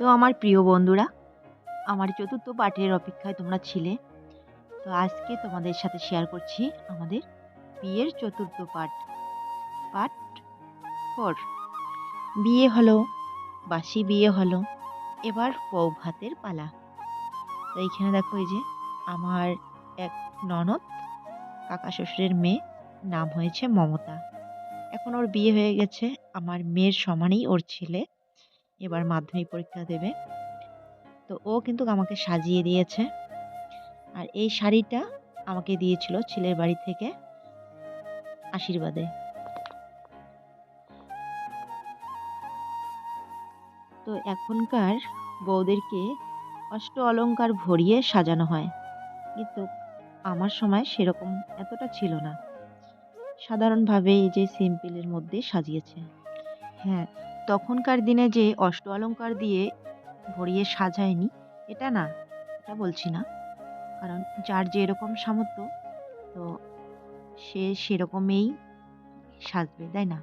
তো আমার প্রিয় বন্ধুরা, আমার চতুর্থ পাঠের অপেক্ষায় তোমরা ছিলে। তো আজকে তোমাদের সাথে শেয়ার করছি আমাদের বিয়ের চতুর্থ পাঠ। Part four. বিয়ে হলো, বাসি বিয়ে হলো, এবার বউ ভাতের পালা। তো এইখানে দেখো এই যে আমার এক ননদ, কাকা শ্বশুরের মেয়ে, নাম হয়েছে মমতা। এখন ওর বিয়ে হয়ে গেছে, আমার মেয়ের সমানই ওর ছেলে। এবার মাধ্যমিক পরীক্ষা দেবে। তো ও কিন্তু আমাকে সাজিয়ে দিয়েছে। আর এই শাড়িটা আমাকে দিয়েছিল ছেলের বাড়ি থেকে আশীর্বাদে। তো এখনকার বউদেরকে অষ্ট অলংকার ভরিয়ে সাজানো হয়। কিন্তু আমার সময় সেরকম এতটা ছিল না। সাধারণভাবে এই যে সিম্পলের মধ্যে সাজিয়েছে। হ্যাঁ তখনকার দিনে যে অষ্ট অলঙ্কার দিয়ে ভরিয়ে সাজায়নি, এটা না, এটা বলছি না। কারণ যার যেরকম সামর্থ্য, তো সে সেরকমই সাজবে, তাই না?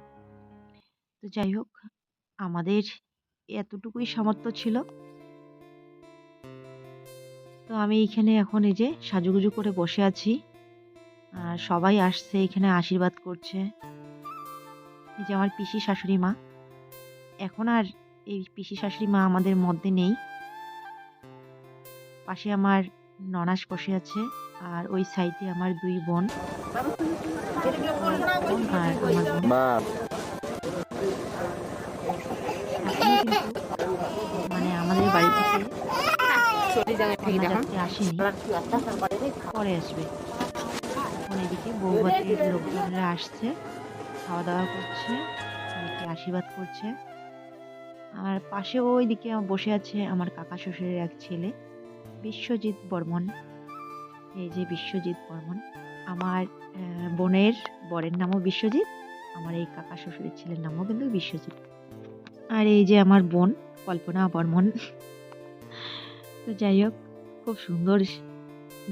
তো যাই হোক, আমাদের এতটুকুই সামর্থ্য ছিল। তো আমি এখানে এখন এই যে সাজুগুজু করে বসে আছি। আর সবাই আসছে, এখানে আশীর্বাদ করছে। এই যে আমার পিসি শাশুড়ি মা। এখন আর এই পিসি শাশুড়ি মা আমাদের মধ্যে নেই। পাশে আমার ননাস বসে আছে আর ওই সাইডে আমার দুই বোন। আর আমার মানে আমাদের বাড়ি থেকে আসেনি। পরে আসবে। এখন এদিকে বৌভাতের লোকজনরা আসছে খাওয়া দাওয়া করছে আশীর্বাদ করছে। আর পাশে ওইদিকে বসে আছে আমার কাকা শ্বশুরের এক ছেলে, বিশ্বজিৎ বর্মন। এই যে বিশ্বজিৎ বর্মন, আমার বোনের বরের নামও বিশ্বজিৎ, আমার এই কাকা শ্বশুরের ছেলের নামও কিন্তু বিশ্বজিৎ। আর এই যে আমার বোন, কল্পনা বর্মন। তো যাই হোক, খুব সুন্দর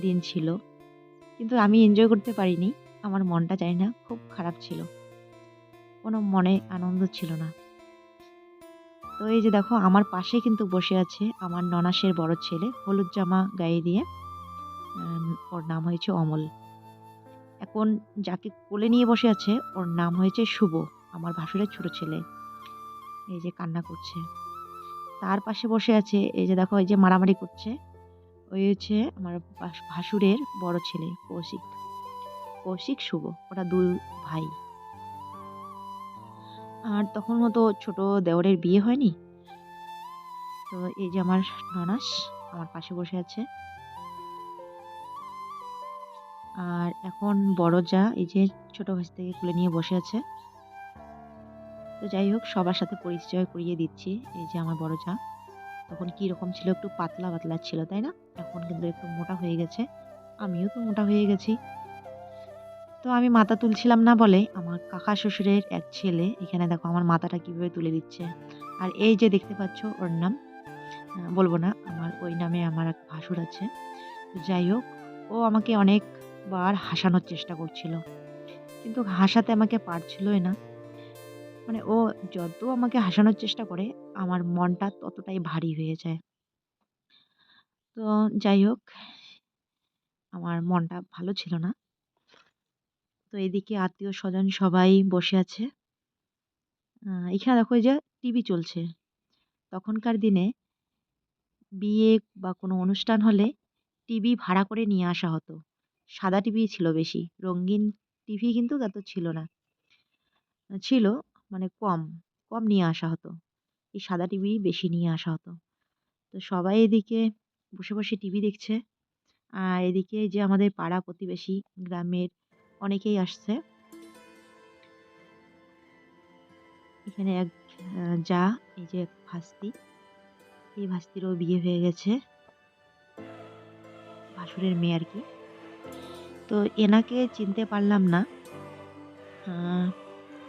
দিন ছিল। কিন্তু আমি এনজয় করতে পারিনি, আমার মনটা জানি না, খুব খারাপ ছিল। কোনো মনে আনন্দ ছিল না। তো এই যে দেখো, আমার পাশে কিন্তু বসে আছে আমার ননাসের বড় ছেলে, হলুদ জামা গায়ে দিয়ে। ওর নাম হয়েছে অমল। এখন যাকে কোলে নিয়ে বসে আছে, ওর নাম হয়েছে শুভ, আমার ভাসুরের ছোট ছেলে। এই যে কান্না করছে। তার পাশে বসে আছে, এই যে দেখো, এই যে মারামারি করছে, ওই হচ্ছে আমার ভাস- ভাসুরের বড় ছেলে, কৌশিক। কৌশিক, শুভ, ওরা দুই ভাই। আর তখন মতো ছোট দেওরের বিয়ে হয়নি? তো এই যে আমার ননাস আমার পাশে বসে আছে। আর এখন বড় যা এই যে ছোট ভাই থেকে খুলে নিয়ে বসে আছে। তো যাই হোক, সবার সাথে পরিচয় করিয়ে দিচ্ছি এই যে আমার বড় যা। তখন কি রকম ছিল একটু পাতলা পাতলা ছিল, তাই না? এখন কিন্তু একটু মোটা হয়ে গেছে। আমিও তো মোটা হয়ে গেছি। তো আমি মাথা তুলছিলাম না বলে আমার কাকা শ্বশুরের এক ছেলে, এখানে দেখো আমার মাথাটা কীভাবে তুলে দিচ্ছে। আর এই যে দেখতে পাচ্ছ ওর নাম বলব না, আমার ওই নামে আমার এক ভাসুর আছে। তো যাই হোক, ও আমাকে অনেকবার হাসানোর চেষ্টা করছিল, কিন্তু হাসাতে আমাকে পারছিলই না। মানে ও যত আমাকে হাসানোর চেষ্টা করে, আমার মনটা ততটাই ভারী হয়ে যায়। তো যাই হোক, আমার মনটা ভালো ছিল না। তো এদিকে আত্মীয় স্বজন সবাই বসে আছে। এখানে দেখো যে টিভি চলছে। তখনকার দিনে বিয়ে বা কোনো অনুষ্ঠান হলে টিভি ভাড়া করে নিয়ে আসা হতো। সাদা টিভি ছিল বেশি, রঙিন টিভি কিন্তু এত ছিল না। ছিল মানে কম কম নিয়ে আসা হতো। এই সাদা টিভি বেশি নিয়ে আসা হতো। তো সবাই এদিকে বসে বসে টিভি দেখছে। আর এদিকে যে আমাদের পাড়া প্রতিবেশী গ্রামের অনেকেই আসছে। এখানে এক যা, এই যে এক ভাস্তি। এই ভাস্তিরও বিয়ে হয়ে গেছে। ভাসুরের মেয়ে আর কি। তো এনাকে চিনতে পারলাম না।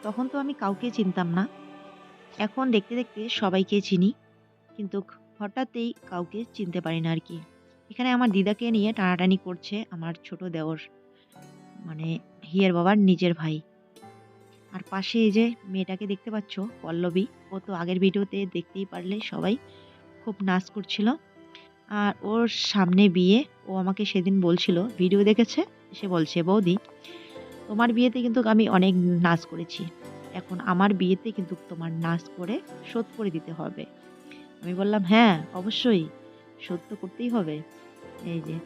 তখন তো আমি কাউকে চিনতাম না। এখন দেখতে দেখতে সবাইকে চিনি। কিন্তু হঠাৎই কাউকে চিনতে পারি না আর কি। এখানে আমার দিদাকে নিয়ে টানাটানি করছে আমার ছোট দেওর। মানে হিয়ার বাবার নিজের ভাই। আর পাশে এই যে মেয়েটাকে দেখতে পাচ্ছ, পল্লবী, ও তো আগের ভিডিওতে দেখতেই পারলে সবাই খুব নাচ করছিল। আর ওর সামনে বিয়ে, ও আমাকে সেদিন বলছিল, ভিডিও দেখেছে? সে বলছে, বৌদি, তোমার বিয়েতে কিন্তু আমি অনেক নাচ করেছি। এখন আমার বিয়েতে কিন্তু তোমার নাচ করে শোধ করে দিতে হবে। আমি বললাম হ্যাঁ অবশ্যই, শোধ তো করতেই হবে। এই যে,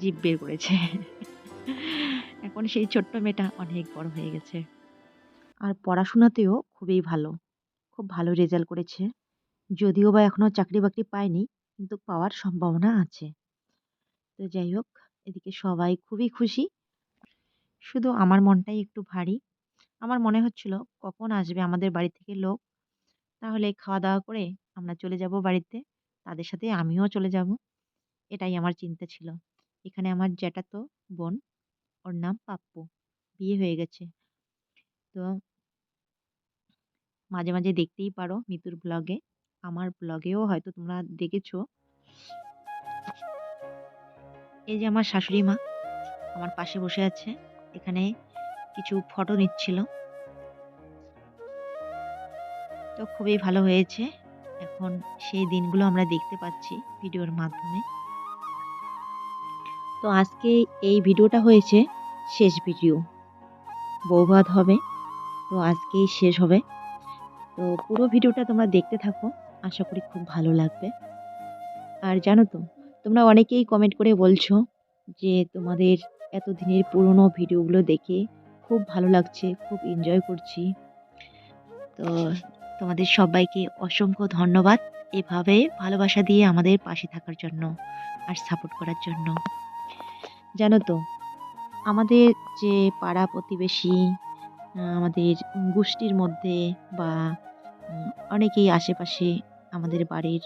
জিভ বের করেছে। এখন সেই ছোট্ট মেয়েটা অনেক বড় হয়ে গেছে। আর পড়াশোনাতেও খুবই ভালো, খুব ভালো রেজাল্ট করেছে। যদিও বা এখনও চাকরি বাকরি পায়নি, কিন্তু পাওয়ার সম্ভাবনা আছে। তো যাই হোক, এদিকে সবাই খুবই খুশি। শুধু আমার মনটাই একটু ভারী। আমার মনে হচ্ছিল, কখন আসবে আমাদের বাড়ি থেকে লোক? তাহলে খাওয়া দাওয়া করে আমরা চলে যাব বাড়িতে, তাদের সাথে আমিও চলে যাব। এটাই আমার চিন্তা ছিল। এখানে আমার জ্যাঠাতো বোন ওর নাম পাপ্পু বিয়ে হয়ে গেছে তো মাঝে মাঝে দেখতেই পারো মিতুর ব্লগে আমার ব্লগেও হয়তো তোমরা দেখেছ এই যে আমার শাশুড়ি মা আমার পাশে বসে আছে এখানে কিছু ফটো নিচ্ছিল তো খুবই ভালো হয়েছে এখন সেই দিনগুলো আমরা দেখতে পাচ্ছি ভিডিওর মাধ্যমে। তো আজকে এই ভিডিওটা হয়েছে শেষ ভিডিও। বৌভাত হবে, তো আজকেই শেষ হবে। তো পুরো ভিডিওটা তোমরা দেখতে থাকো, আশা করি খুব ভালো লাগবে। আর জানো তো, তোমরা অনেকেই কমেন্ট করে বলছো যে তোমাদের এতদিনের পুরনো ভিডিওগুলো দেখে খুব ভালো লাগছে, খুব এনজয় করছি। তো তোমাদের সবাইকে অসংখ্য ধন্যবাদ এভাবে ভালোবাসা দিয়ে আমাদের পাশে থাকার জন্য আর সাপোর্ট করার জন্য। জানো তো, আমাদের যে পাড়া প্রতিবেশী আমাদের গোষ্ঠীর মধ্যে বা অনেকেই আশেপাশে আমাদের বাড়ির,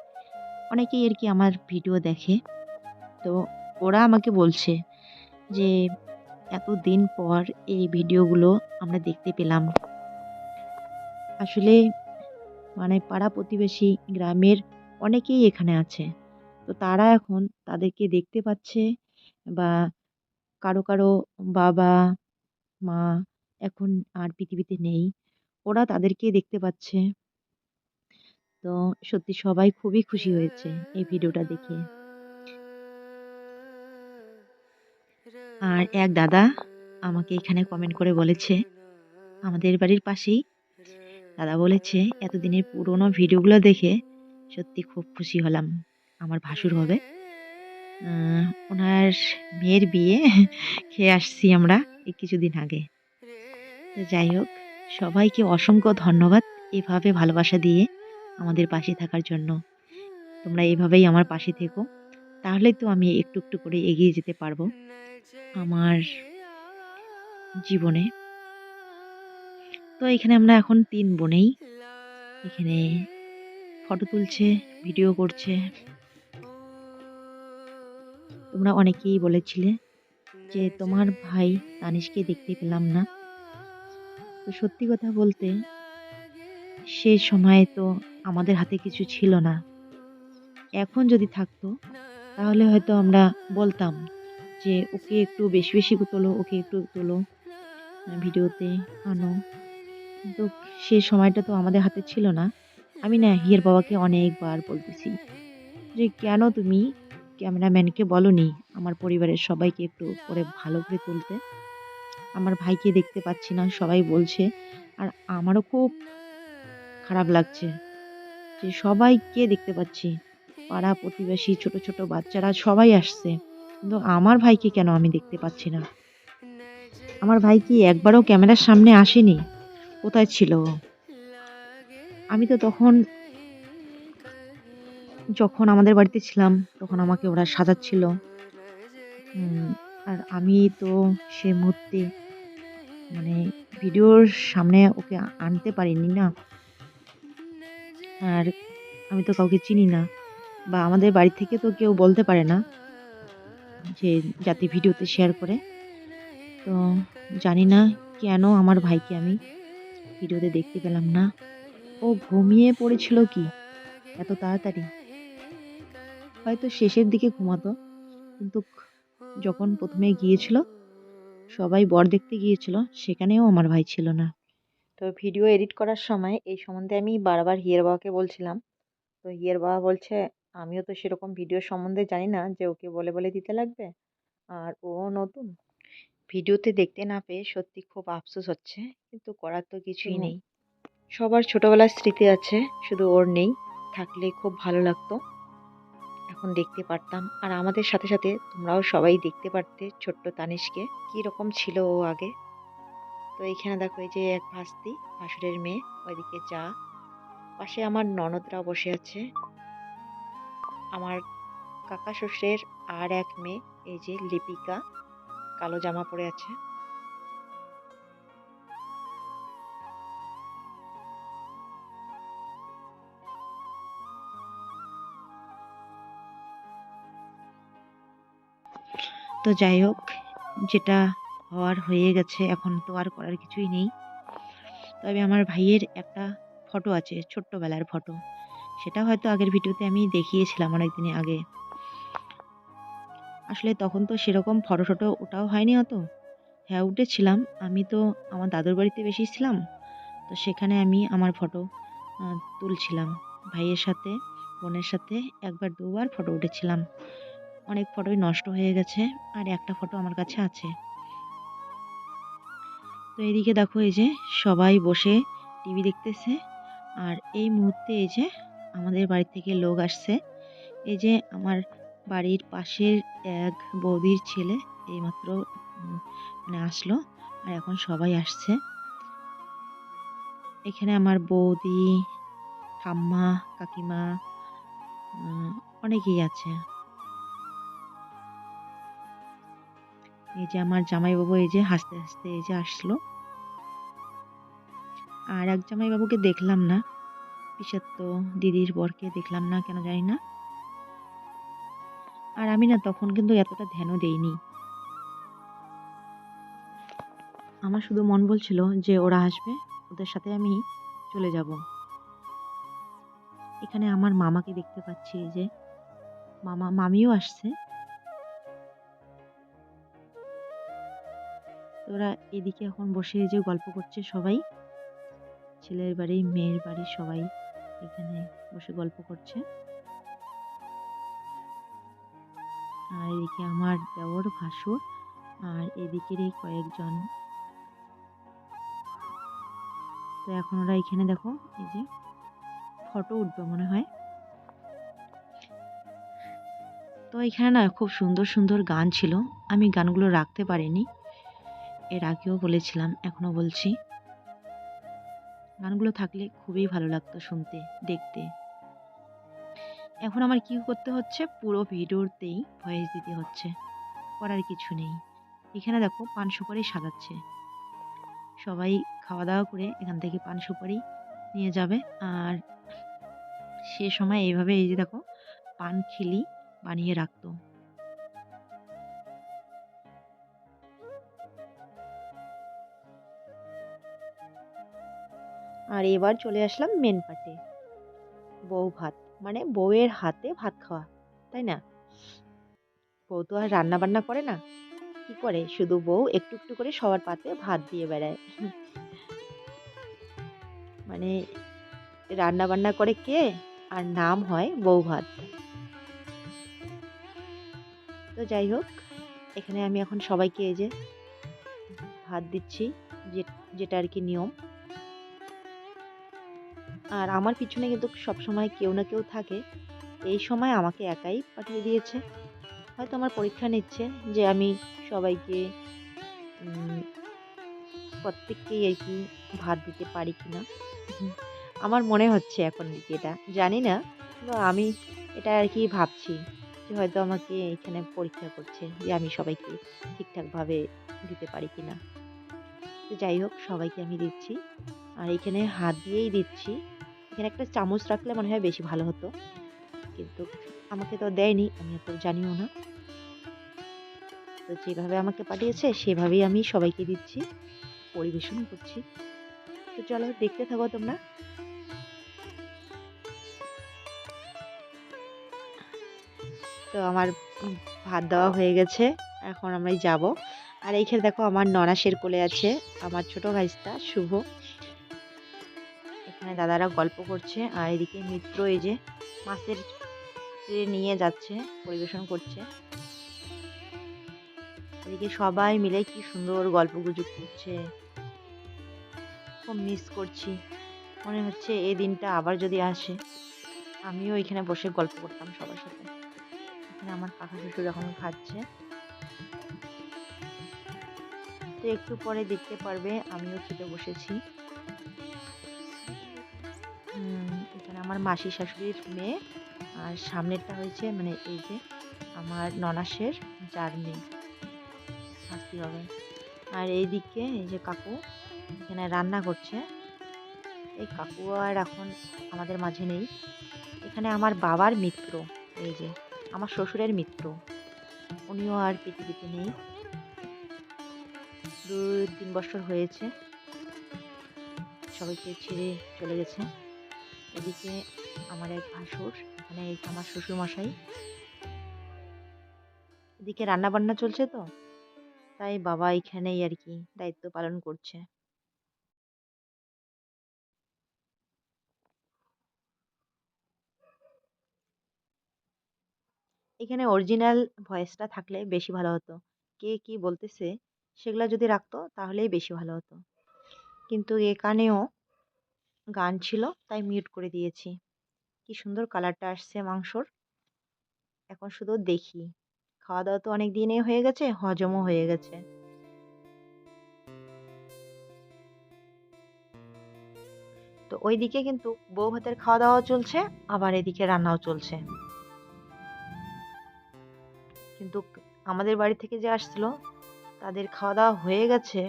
অনেকেই আর কি আমার ভিডিও দেখে। তো ওরা আমাকে বলছে যে এত দিন পর এই ভিডিওগুলো আমরা দেখতে পেলাম। আসলে মানে পাড়া প্রতিবেশী গ্রামের অনেকেই এখানে আছে। তো তারা এখন তাদেরকে দেখতে পাচ্ছে বা কারও কারও বাবা, মা এখন আর পৃথিবীতে নেই। ওরা তাদেরকে দেখতে পাচ্ছে। তো সত্যি সবাই খুবই খুশি হয়েছে এই ভিডিওটা দেখে। আর এক দাদা আমাকে এখানে কমেন্ট করে বলেছে, আমাদের বাড়ির পাশেই। দাদা বলেছে, এতদিনের পুরোনো ভিডিওগুলো দেখে সত্যি খুব খুশি হলাম। আমার ভাসুর হবে। ওনার মেয়ের বিয়ে খেয়ে আসছি আমরা এই কিছুদিন আগে। তো যাই হোক, সবাইকে অসংখ্য ধন্যবাদ এভাবে ভালোবাসা দিয়ে আমাদের পাশে থাকার জন্য। তোমরা এভাবেই আমার পাশে থেকো, তাহলে তো আমি একটু একটু করে এগিয়ে যেতে পারব আমার জীবনে। তো এখানে আমরা এখন তিন বোনেই। এখানে ফটো তুলছে, ভিডিও করছে। তোমরা অনেকেই বলেছিলে যে তোমার ভাই তানিশকে দেখতে পেলাম না। তো সত্যি কথা বলতে, সে সময়ে তো আমাদের হাতে কিছু ছিল না। এখন যদি থাকতো, তাহলে হয়তো আমরা বলতাম যে ওকে একটু বেশি বেশি তোলো, ওকে একটু তোলো ভিডিওতে আনো। কিন্তু সে সময়টা তো আমাদের হাতে ছিল না। আমি না হিয়ের বাবাকে অনেকবার বলতেছি যে, কেন তুমি ক্যামেরাম্যানকে বলনি, আমার পরিবারের সবাইকে একটু করে ভালো করে তুলতে। আমার ভাইকে দেখতে পাচ্ছি না, সবাই বলছে। আর আমারও খুব খারাপ লাগছে যে সবাইকে দেখতে পাচ্ছি। পাড়া প্রতিবেশী, ছোট ছোট বাচ্চারা সবাই আসছে। কিন্তু আমার ভাইকে কেন আমি দেখতে পাচ্ছি না? আমার ভাই কি একবারও ক্যামেরার সামনে আসেনি? কোথায় ছিল আমি তো তখন যখন আমাদের বাড়িতে ছিলাম, তখন আমাকে ওরা সাজাচ্ছিল। আর আমি তো সে মুহূর্তে মানে ভিডিওর সামনে ওকে আনতে পারিনি না। আর আমি তো কাউকে চিনি না বা আমাদের বাড়ি থেকে তো কেউ বলতে পারে না যে যাতে ভিডিওতে শেয়ার করে। তো জানি না কেন আমার ভাইকে আমি ভিডিওতে দেখতে পেলাম না। ও ঘুমিয়ে পড়েছিল কি? এত তাড়াতাড়ি। হয়তো শেষের দিকে ঘুমাতো। কিন্তু যখন প্রথমে গিয়েছিল সবাই বর দেখতে গিয়েছিল সেখানেও আমার ভাই ছিল না। তো ভিডিও এডিট করার সময় এই সম্বন্ধে আমি বারবার হিয়ার বাবাকে বলছিলাম। তো হিয়ার বাবা বলছে আমিও তো সেরকম ভিডিও সম্বন্ধে জানি না যে ওকে বলে বলে দিতে লাগবে আর ও নতুন। ভিডিওতে দেখতে না পেয়ে সত্যি খুব আফসোস হচ্ছে কিন্তু করার তো কিছুই নেই। সবার ছোটবেলার স্মৃতি আছে শুধু ওর নেই থাকলে খুব ভালো লাগতো। এখন দেখতে পারতাম, আর আমাদের সাথে সাথে তোমরাও সবাই দেখতে পারতে ছোট্ট তানিশকে। কি রকম ছিল ও আগে? তো এইখানে দেখো, এই যে এক ভাস্তি, ভাসুরের মেয়ে, ওইদিকে যা। পাশে আমার ননদরা বসে আছে। আমার কাকা শ্বশুরের আর এক মেয়ে, এই যে লিপিকা, কালো জামা পরে আছে। তো যাই হোক, যেটা হওয়ার হয়ে গেছে, এখন তো আর করার কিছুই নেই। তবে আমার ভাইয়ের একটা ফটো আছে, ছোট্টবেলার ফটো। সেটা হয়তো আগের ভিডিওতে আমি দেখিয়েছিলাম অনেক দিন আগে। আসলে তখন তো সেরকম ফটো টটো ওটাও হয়নি অত। হ্যাঁ উঠেছিলাম। আমি তো আমার দাদুর বাড়িতে বেশি ছিলাম, তো সেখানে আমি আমার ফটো তুলছিলাম। ভাইয়ের সাথে, বোনের সাথে একবার দুবার ফটো উঠেছিলাম। অনেক ফটোই নষ্ট হয়ে গেছে আর একটা ফটো আমার কাছে আছে। তো এদিকে দেখো এই যে সবাই বসে টিভি দেখতেছে আর এই মুহূর্তে এই যে আমাদের বাড়ি থেকে লোক আসছে। এই যে আমার বাড়ির পাশের এক বৌদির ছেলে এইমাত্র মানে আসলো আর এখন সবাই আসছে। এখানে আমার বৌদি, ঠাম্মা, কাকিমা অনেকেই আছে। এই যে আমার জামাইবাবু এই যে হাসতে হাসতে এই যে আসলো। আর এক জামাইবাবুকে দেখলাম না পিসের তো দিদির বরকে দেখলাম না, কেন জানি না। আর আমি না তখন কিন্তু এতটা ধ্যানও দেইনি। আমার শুধু মন বলছিল যে ওরা আসবে, ওদের সাথে আমি চলে যাব। এখানে আমার মামাকে দেখতে পাচ্ছি যে। মামা, মামিও আসছে। ওরা এদিকে এখন বসে যে গল্প করছে সবাই, ছেলের বাড়ি, মেয়ের বাড়ি সবাই এখানে বসে গল্প করছে। আর এদিকে আমার দেওর ভাসুর আর এদিকেরই কয়েকজন। তো এখন ওরা এখানে দেখো, এই যে ফটো উঠবে মনে হয়। তো এখানে না খুব সুন্দর সুন্দর গান ছিল, আমি গানগুলো রাখতে পারিনি। এর আগেও বলেছিলাম, এখনও বলছি। গানগুলো থাকলে খুবই ভালো লাগতো শুনতে, দেখতে। এখন আমার কি করতে হচ্ছে? পুরো ভিডিওতেই ভয়েস দিতে হচ্ছে। করার কিছু নেই। এখানে দেখো, পান সুপারি সাজাচ্ছে। সবাই খাওয়া দাওয়া করে এখান থেকে পান সুপারি নিয়ে যাবে। আর সে সময় এইভাবে এই যে দেখো, পান খিলি বানিয়ে রাখতো। আর এবার চলে আসলাম মেন পার্টে বউ ভাত মানে বউয়ের হাতে ভাত খাওয়া, তাই না? বউ তো আর রান্না বান্না করে না। কি করে? শুধু বউ একটু একটু করে সবার পাতে ভাত দিয়ে বেড়ায়। মানে রান্না বান্না করে কে? আর নাম হয় বউ ভাত। তো যাই হোক, এখানে আমি এখন সবাইকে এই যে ভাত দিচ্ছি যেটা আর কি নিয়ম। আর আমার পিছনে কিন্তু সবসময় কেউ না কেউ থাকে। এই সময় আমাকে একাই পাঠিয়ে দিয়েছে। হয়তো আমার পরীক্ষা নিচ্ছে যে আমি সবাইকে প্রত্যেককেই আর কি ভাত দিতে পারি কি না আমার মনে হচ্ছে এখন এটা। জানি না আমি এটা আর কি ভাবছি যে হয়তো আমাকে এখানে পরীক্ষা করছে যে আমি সবাইকে ঠিকঠাকভাবে দিতে পারি কি না যাই হোক, সবাইকে আমি দিচ্ছি। আর এখানে হাত দিয়েই দিচ্ছি। এখানে একটা চামচ রাখলে মনে হয় বেশি ভালো হতো। কিন্তু আমাকে তো দেয়নি, আমি তো জানিও না। তো যেভাবে আমাকে পাঠিয়েছে, সেভাবেই আমি সবাইকে দিচ্ছি, পরিবেশন করছি। তো চলো, দেখতে থাকো তোমরা। তো আমার ভাত দেওয়া হয়ে গেছে, এখন আমরাই যাব। আর এইখানে দেখো আমার ননাসের কোলে আছে, আমার ছোট ভাইস্তা শুভ। এখানে দাদারা গল্প করছে, আর এদিকে মিত্র এই যে মাছের নিয়ে যাচ্ছে, পরিবেশন করছে। এদিকে সবাই মিলে কি সুন্দর গল্প গুজব করছে। খুব মিস করছি। মনে হচ্ছে এই দিনটা আবার যদি আসে, আমিও এখানে বসে গল্প করতাম সবার সাথে। এখানে আমার কাকা শ্বশুর এখন খাচ্ছে তো একটু পরে দেখতে পারবে, আমিও খেতে বসেছি। এখানে আমার মাসি শাশুড়ির মেয়ে, আর সামনেরটা হয়েছে মানে এই যে আমার ননাসের যার মেয়ে। হবে। আর এই দিকে এই যে কাকু, এখানে রান্না করছে। এই কাকু আর এখন আমাদের মাঝে নেই। এখানে আমার বাবার মিত্র, এই যে আমার শ্বশুরের মিত্র। উনিও আর পৃথিবীতে নেই। দু তিন বছর হয়েছে। সবাইকে ছেড়ে চলে গেছে। এদিকে আমার এক ভাসুর, এখানে আমার শ্বশুর মশাই এদিকে রান্না বান্না চলছে তো? তাই বাবা এখানেই আর কি দায়িত্ব পালন করছে। এখানে অরিজিনাল ভয়েসটা থাকলে বেশি ভালো হতো। কে কি বলতেছে সেগুলো যদি রাখতো, তাহলেই বেশি ভালো হতো। কিন্তু এখানেও গান ছিল, তাই মিউট করে দিয়েছি। কি সুন্দর কালারটা আসছে মাংসর। এখন শুধু দেখি। খাওয়া দাওয়া তো অনেক দিনে হয়ে গেছে, হজমও হয়ে গেছে। তো ওইদিকে কিন্তু বউ ভাতের খাওয়া দাওয়া চলছে, আবার এদিকে রান্নাও চলছে। কিন্তু আমাদের বাড়ি থেকে যে আসছিল তাদের খাওয়া দাওয়া হয়ে গেছে,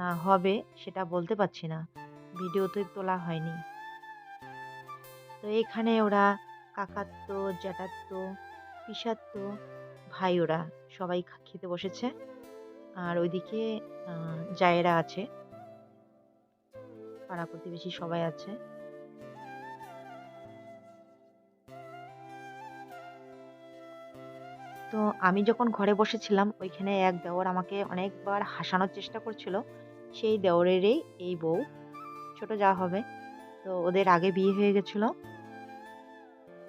না হবে সেটা বলতে পারছি না। ভিডিওতে তোলা হয়নি। তো এখানে ওরা কাকাত্ম জ্যাঠাত্ম পিসাত্ম ভাই ওরা সবাই খেতে বসেছে। আর ওইদিকে জায়েরা আছে। পাড়া প্রতিবেশী সবাই আছে। তো আমি যখন ঘরে বসেছিলাম, ওইখানে এক দেওর আমাকে অনেকবার হাসানোর চেষ্টা করছিল। সেই দেওরেরই এই বউ, ছোট যা হবে। তো ওদের আগে বিয়ে হয়ে গেছিল।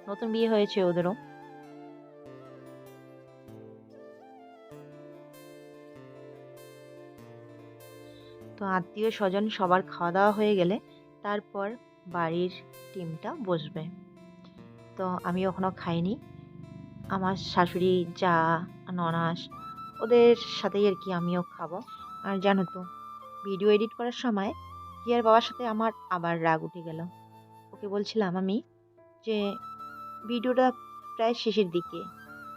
নতুন বিয়ে হয়েছে ওদেরও। তো আত্মীয় স্বজন সবার খাওয়া দাওয়া হয়ে গেলে তারপর বাড়ির টিমটা বসবে। তো আমি ওখানেও খাইনি। আমার শাশুড়ি, যা, ননাস, ওদের সাথেই আর কি আমিও খাব। আর জানো তো ভিডিও এডিট করার সময় হিয়ার বাবার সাথে আমার আবার রাগ উঠে গেল। ওকে বলছিলাম আমি যে ভিডিওটা প্রায় শেষের দিকে,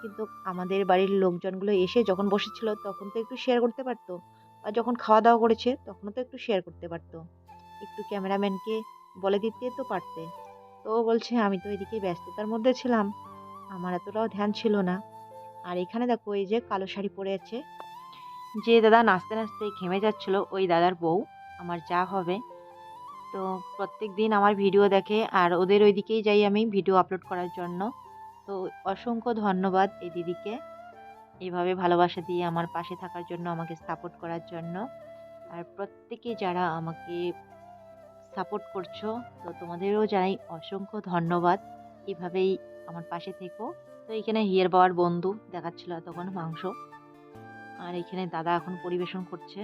কিন্তু আমাদের বাড়ির লোকজনগুলো এসে যখন বসেছিল তখন তো একটু শেয়ার করতে পারতো, আর যখন খাওয়া দাওয়া করেছে তখনও তো একটু শেয়ার করতে পারতো। একটু ক্যামেরাম্যানকে বলে দিতে তো পারতে। তো বলছে, আমি তো এদিকে ব্যস্ততার মধ্যে ছিলাম। আমার এতটাও ধ্যান ছিল না। আর এখানে দেখো, এই যে কালো শাড়ি পরে আছে। যে দাদা নাচতে নাচতে ঘেমে যাচ্ছিল, ওই দাদার বউ, আমার যা হবে। তো প্রত্যেক দিন আমার ভিডিও দেখে, আর ওদের ওই দিকেই যাই আমি ভিডিও আপলোড করার জন্য। তো অসংখ্য ধন্যবাদ এই দিদিকে। এইভাবে ভালোবাসা দিয়ে আমার পাশে থাকার জন্য, আমাকে সাপোর্ট করার জন্য। আর প্রত্যেকে যারা আমাকে সাপোর্ট করছ, তো তোমাদেরও জানাই অসংখ্য ধন্যবাদ। এভাবেই আমার পাশে থেকো। তো এখানে হিয়ার বাবার বন্ধু দেখাচ্ছিল তখন মাংস। আর এখানে দাদা এখন পরিবেশন করছে।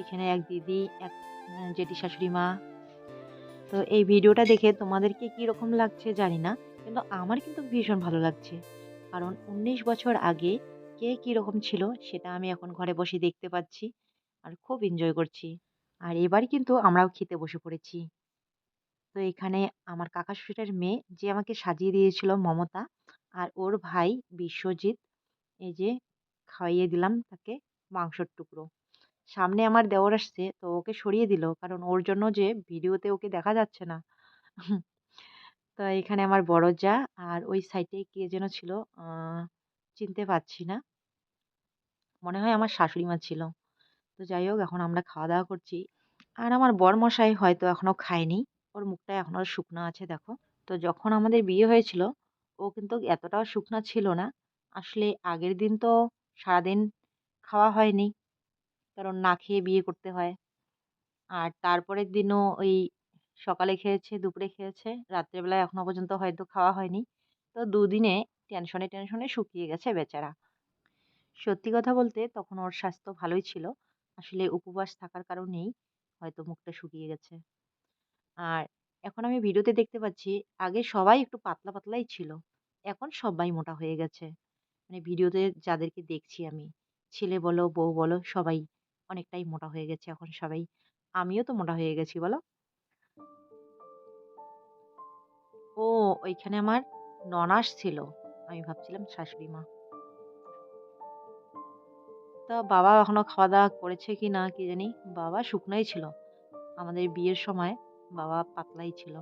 এখানে এক দিদি, এক জেঠি শাশুড়ি মা। তো এই ভিডিওটা দেখে তোমাদেরকে কীরকম লাগছে জানি না, কিন্তু আমার কিন্তু ভীষণ ভালো লাগছে। কারণ উনিশ বছর আগে কে কীরকম ছিল সেটা আমি এখন ঘরে বসে দেখতে পাচ্ছি আর খুব এনজয় করছি। আর এবার কিন্তু আমরাও খেতে বসে পড়েছি। তো এখানে আমার কাকা শ্বশুরের মেয়ে যে আমাকে সাজিয়ে দিয়েছিল মমতা আর ওর ভাই বিশ্বজিৎ, এই যে খাইয়ে দিলাম তাকে মাংসর টুকরো। সামনে আমার দেওর আসছে তো ওকে সরিয়ে দিল কারণ ওর জন্য যে ভিডিওতে ওকে দেখা যাচ্ছে না। তো এখানে আমার বড় যা আর ওই সাইডে কে যেন ছিল চিনতে পারছি না। মনে হয় আমার শাশুড়ি মা ছিল। তো যাই হোক, এখন আমরা খাওয়া দাওয়া করছি। আর আমার বর মশাই হয়তো এখনও খায়নি। ওর মুখটা এখনও শুকনো আছে, দেখো। তো যখন আমাদের বিয়ে হয়েছিল, ও কিন্তু এতটাও শুকনো ছিল না। আসলে আগের দিন তো সারাদিন খাওয়া হয়নি, কারণ না খেয়ে বিয়ে করতে হয়। আর তারপরের দিনও ওই সকালে খেয়েছে, দুপুরে খেয়েছে, রাত্রেবেলায় এখনও পর্যন্ত হয়তো খাওয়া হয়নি। তো দুদিনে টেনশনে টেনশনে শুকিয়ে গেছে বেচারা। সত্যি কথা বলতে তখন ওর স্বাস্থ্য ভালোই ছিল। আসলে উপবাস থাকার কারণেই হয়তো মুখটা শুকিয়ে গেছে। আর এখন আমি ভিডিওতে দেখতে পাচ্ছি, আগে সবাই একটু পাতলা পাতলাই ছিল। এখন সবাই মোটা হয়ে গেছে। মানে ভিডিওতে যাদেরকে দেখছি আমি, ছেলে বলো, বউ বলো, সবাই অনেকটাই মোটা হয়ে গেছে। এখন সবাই, আমিও তো মোটা হয়ে গেছি, বলো। ও, ওইখানে আমার ননাস ছিল। আমি ভাবছিলাম শাশুড়ি মা। তা বাবা এখনও খাওয়া দাওয়া করেছে কি না কি জানি? বাবা শুকনোই ছিল। আমাদের বিয়ের সময় বাবা পাতলাই ছিল।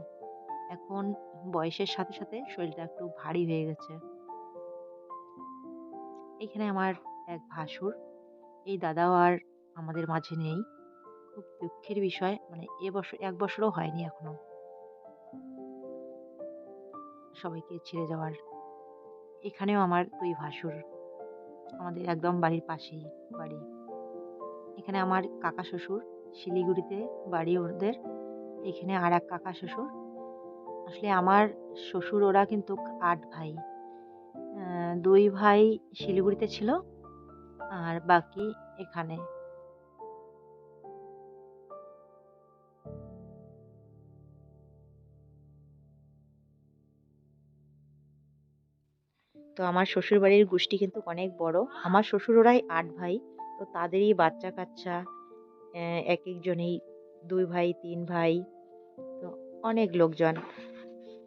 এখন বয়সের সাথে সাথে শরীরটা একটু ভারী হয়ে গেছে। এখানে আমার এক ভাসুর, এই দাদাও আর আমাদের মাঝে নেই। খুব দুঃখের বিষয় মানে এ বছর, এক বছরও হয়নি এখনও। সবাইকে ছেড়ে যাওয়ার। এখানেও আমার দুই ভাসুর, আমাদের একদম বাড়ির পাশেই বাড়ি। এখানে আমার কাকা শ্বশুর, শিলিগুড়িতে বাড়ি ওদের। এখানে আর এক কাকা শ্বশুর। আসলে আমার শ্বশুর ওরা কিন্তু আট ভাই। দুই ভাই শিলিগুড়িতে ছিল আর বাকি এখানে। তো আমার শ্বশুরবাড়ির গোষ্ঠী কিন্তু অনেক বড়। আমার শ্বশুর ওরাই আট ভাই, তো তাদেরই বাচ্চা কাচ্চা এক একজনেই দুই ভাই, তিন ভাই, তো অনেক লোকজন।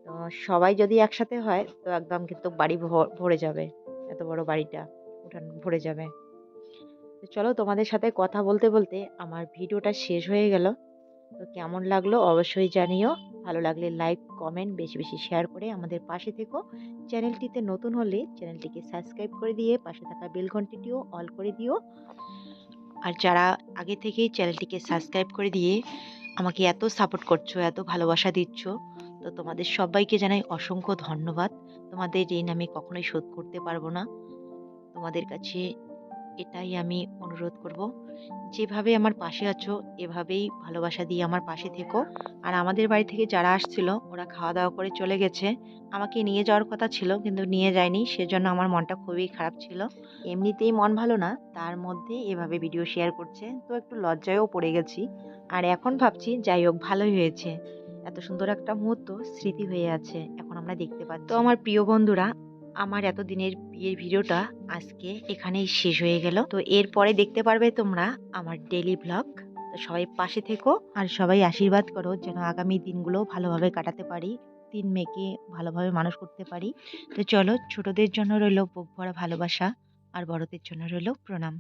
তো সবাই যদি একসাথে হয়, তো একদম কিন্তু বাড়ি ভরে যাবে। এত বড় বাড়িটা, উঠান ভরে যাবে। তো চলো তোমাদের সাথে কথা বলতে বলতে আমার ভিডিওটা শেষ হয়ে গেল। তো কেমন লাগল অবশ্যই জানিও। ভালো লাগলে লাইক, কমেন্ট, বেশি বেশি শেয়ার করে আমাদের পাশে থেকো। চ্যানেলটিতে নতুন হলে চ্যানেলটিকে সাবস্ক্রাইব করে দিয়ে পাশে থাকা বেল ঘন্টিটিও অল করে দিও। আর যারা আগে থেকেই চ্যানেলটিকে সাবস্ক্রাইব করে দিয়ে আমাকে এত সাপোর্ট করছ, এত ভালোবাসা দিচ্ছ, তো তোমাদের সবাইকে জানাই অসংখ্য ধন্যবাদ। তোমাদের ঋণ আমি কখনোই শোধ করতে পারব না। তোমাদের কাছে এটাই আমি অনুরোধ করব। যেভাবে আমার পাশে আছো, এভাবেই ভালোবাসা দিয়ে আমার পাশে থেকো। আর আমাদের বাড়ি থেকে যারা আসছিল, ওরা খাওয়া দাওয়া করে চলে গেছে। আমাকে নিয়ে যাওয়ার কথা ছিল, কিন্তু নিয়ে যায়নি। সেজন্য আমার মনটা খুবই খারাপ ছিল। এমনিতেই মন ভালো না, তার মধ্যে এভাবে ভিডিও শেয়ার করছে। তো একটু লজ্জায়ও পড়ে গেছি। আর এখন ভাবছি, যাই হোক, ভালোই হয়েছে। এত সুন্দর একটা মুহূর্ত, স্মৃতি হয়ে আছে, এখন আমরা দেখতে পাচ্ছি। তো আমার প্রিয় বন্ধুরা আমার এতদিনের বিয়ের ভিডিওটা আজকে এখানেই শেষ হয়ে গেল। তো এরপরে দেখতে পারবে তোমরা আমার ডেলি ব্লগ তো সবাই পাশে থেকো আর সবাই আশীর্বাদ করো যেন আগামী দিনগুলো ভালোভাবে কাটাতে পারি, তিন মেয়েকে ভালোভাবে মানুষ করতে পারি। তো চলো ছোটদের জন্য রইল বুক ভরা ভালোবাসা আর বড়দের জন্য রইল প্রণাম।